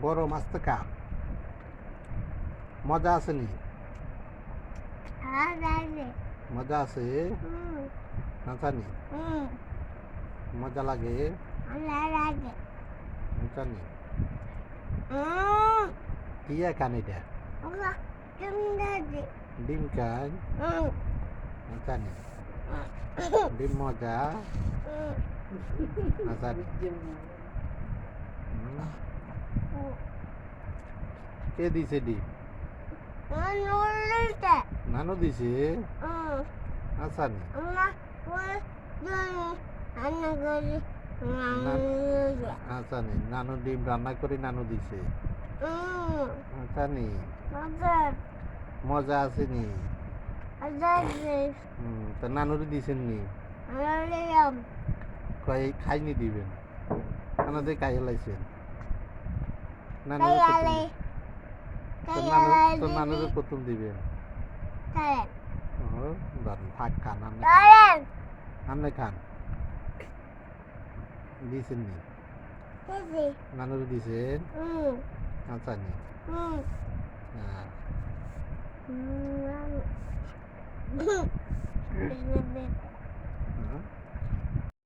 গরম আসতে কাপ মজা আছে নি আর লাগে মজা আছে হুম নাচানি হুম মজা লাগে আর লাগে নাচানি হুম কি এখান এটা ওরা তুমি দাদি ডিম খাই হুম নাচানি ডিম মজা হুম নাচানি হুম। কে দিছে ডিম? নানু দিছে। করি নাচানি নানু ডিম রান্না করে নানু দিছে। হুম নাচানি মজা। আছে নি। বাজার হুম তা নানুরে দিছেন নি? কয় খাইনি দিবেন। আমাদের খাই লাইছেন নানু তোর নানুরে প্রথম ধরেন থাক খান আপনি খান দিছেন নি? নানুরে আচ্ছা নি। হ্যাঁ।